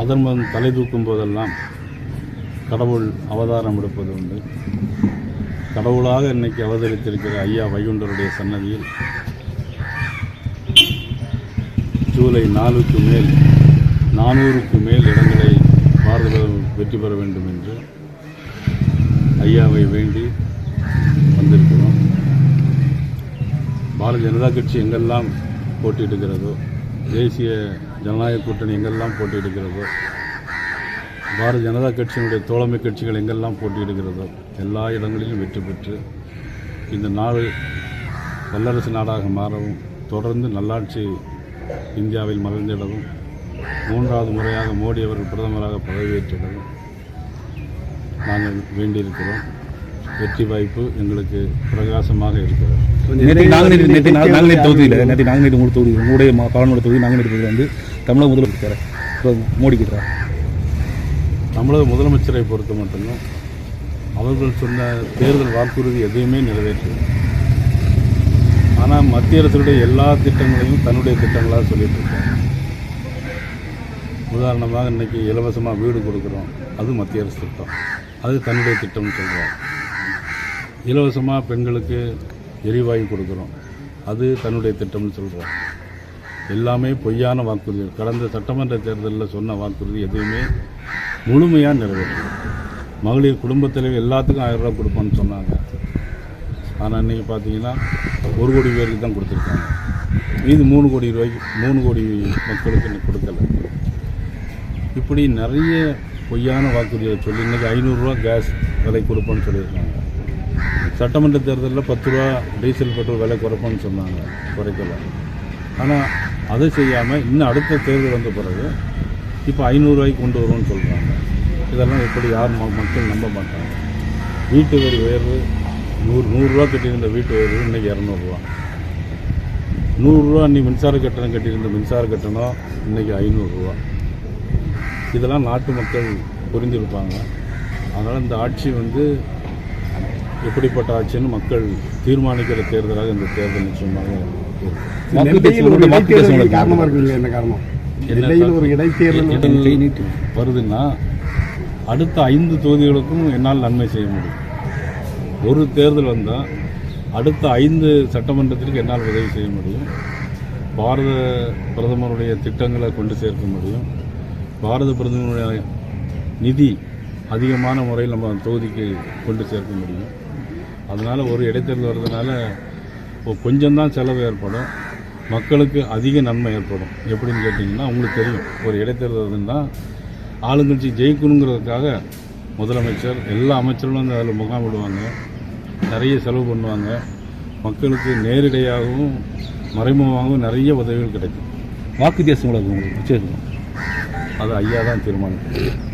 அதர்மம் தலை தூக்கும் போதெல்லாம் கடவுள் அவதாரம் எடுப்பது உண்டு. கடவுளாக இன்னைக்கு அவதரித்திருக்கிற ஐயா வைகுண்டருடைய சன்னதியில் ஜூலை நாலுக்கு மேல் நானூறுக்கு மேல் இடங்களை பாரத வெற்றி பெற வேண்டும் என்று ஐயாவை வேண்டி வந்திருக்கிறோம். பாரதிய ஜனதா கட்சி எங்கெல்லாம் போட்டியிடுகிறதோ தேசிய ஜனநாயக கூட்டணி எங்கெல்லாம் போட்டியிடுகிறதோ பாரதிய ஜனதா கட்சியினுடைய தோழமை கட்சிகள் எங்கெல்லாம் போட்டியிடுகிறதோ எல்லா இடங்களிலும் வெற்றி பெற்று இந்த நாடு வல்லரசு நாடாக மாறவும் தொடர்ந்து நல்லாட்சி இந்தியாவில் மலர்ந்திடவும் மூன்றாவது முறையாக மோடி அவர்கள் பிரதமராக பதவியேற்றிடவும் நாங்கள் வேண்டியிருக்கிறோம். வெற்றி வாய்ப்பு எங்களுக்கு பிரகாசமாக இருக்கிறது. நேற்று நாங்குநேரி தொகுதியில் நேற்று நாங்குநேரி உங்களுடைய தொகுதி உங்களுடைய பாலனோட தொகுதி நாங்குநேரி தொகுதியில் வந்து தமிழக முதலமைச்சர் இருக்காரு தமிழக முதலமைச்சரை பொறுத்த மட்டும் அவர்கள் சொன்ன தேர்தல் வாக்குறுதி எதையுமே நிறைவேற்றல. ஆனால் மத்திய அரசுடைய எல்லா திட்டங்களையும் தன்னுடைய திட்டங்களாக சொல்லிட்டு இருக்காங்க. உதாரணமாக இன்னைக்கு இலவசமாக வீடு கொடுக்குறோம். அது மத்திய அரசு திட்டம். அது தன்னுடைய திட்டம்னு சொல்கிறோம் இலவசமாக பெண்களுக்கு எரிவாயு கொடுக்குறோம். அது தன்னுடைய திட்டம்னு சொல்கிறோம் எல்லாமே பொய்யான வாக்குறுதிகள் கடந்த சட்டமன்ற தேர்தலில் சொன்ன வாக்குறுதி எதுவுமே முழுமையாக நிறைவேற்றல. மகளிர் குடும்பத் தலைவர் எல்லாத்துக்கும் ஆயிரம் ரூபா கொடுப்போம்னு சொன்னாங்க. ஆனால் இன்றைக்கி பார்த்தீங்கன்னா ஒரு கோடி பேருக்கு தான் கொடுத்துருக்காங்க. மீது மூணு கோடி ரூபாய்க்கு மூணு கோடி மக்களுக்கு இன்னைக்கு கொடுக்கல. இப்படி நிறைய பொய்யான வாக்குறுதியை சொல்லி இன்றைக்கி ஐநூறுரூவா கேஸ் விலை கொடுப்போம்னு சொல்லியிருக்காங்க. சட்டமன்ற தேர்தலில் பத்து ரூபா டீசல் பெட்ரோல் விலை குறைப்போம்னு சொன்னாங்க. குறைக்கல. ஆனால் அதை செய்யாமல் இன்னும் அடுத்த தேர்தல் வந்த பிறகு இப்போ ஐநூறுரூவாய்க்கு கொண்டு வருவோம்னு சொல்கிறாங்க இதெல்லாம் எப்படி யார் ம- மக்கள் நம்ப மாட்டாங்க. வீட்டு வரி உயர்வு நூறு நூறுரூவா கட்டியிருந்த வீட்டு உயர்வு இன்றைக்கி இரநூறுவா நூறுரூவா அன்றைக்கி மின்சார கட்டணம் கட்டியிருந்த மின்சார கட்டணம் இன்றைக்கி ஐநூறுரூவா இதெல்லாம் நாட்டு மக்கள் புரிஞ்சிருப்பாங்க. அதனால் இந்த ஆட்சி வந்து எப்படிப்பட்ட ஆட்சின்னு மக்கள் தீர்மானிக்கிற தேர்தலாக இந்த தேர்தல் நிச்சயமாக இருக்கும் வாக்கு நெல்லையில் ஒரு வாக்கு இடைத்தேர்தலுக்கு காரணமா இருக்குங்க என்ன காரணம்? நெல்லையில் ஒரு இடைத்தேர்தல் வருதுன்னா அடுத்த ஐந்து தொகுதிகளுக்கும் என்னால் நன்மை செய்ய முடியும். ஒரு தேர்தல் வந்தால் அடுத்த ஐந்து சட்டமன்றத்திற்கு என்னால் உதவி செய்ய முடியும். பாரத பிரதமருடைய திட்டங்களை கொண்டு சேர்க்க முடியும். பாரத பிரதமருடைய நிதி அதிகமான முறையில் நம்ம தொகுதிக்கு கொண்டு சேர்க்க முடியும். அதனால் ஒரு இடைத்தேர்தல் வர்றதுனால கொஞ்சம்தான் செலவு ஏற்படும். மக்களுக்கு அதிக நன்மை ஏற்படும். எப்படின்னு கேட்டிங்கன்னா உங்களுக்கு தெரியும். ஒரு இடைத்தேர்தல் வருதுன்னா ஆளுங்கட்சி ஜெயிக்கணுங்கிறதுக்காக முதலமைச்சர் எல்லா அமைச்சர்களும் வந்து அதில் முகாம் விடுவாங்க. நிறைய செலவு பண்ணுவாங்க. மக்களுக்கு நேரடியாகவும் மறைமுகமாகவும் நிறைய உதவிகள் கிடைக்கும். வாக்கு வித்தியாசம் எவ்வளவு உங்களுக்கு அது ஐயா தான் தீர்மானிக்கும்.